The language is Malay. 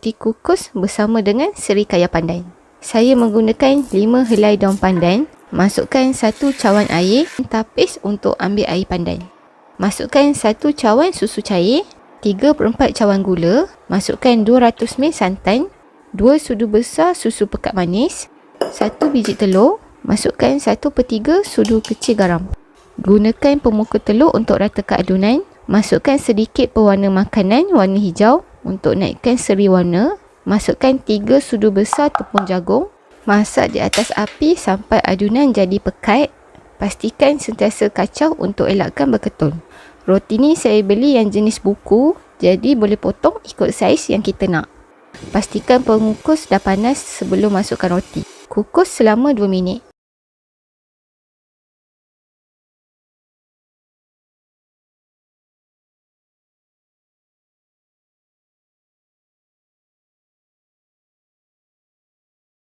Dikukus bersama dengan serikaya pandan. Saya menggunakan 5 helai daun pandan. Masukkan satu cawan air tapis untuk ambil air pandan. Masukkan satu cawan susu cair, 3 per 4 cawan gula, masukkan 200 ml santan, 2 sudu besar susu pekat manis, 1 biji telur, masukkan 1 per 3 sudu kecil garam. Gunakan pemuka telur untuk ratakan adunan. Masukkan sedikit pewarna makanan warna hijau untuk naikkan seri warna. Masukkan 3 sudu besar tepung jagung. Masak di atas api sampai adunan jadi pekat. Pastikan sentiasa kacau untuk elakkan berketul. Roti ni saya beli yang jenis buku. Jadi boleh potong ikut saiz yang kita nak. Pastikan pengukus dah panas sebelum masukkan roti. Kukus selama 2 minit.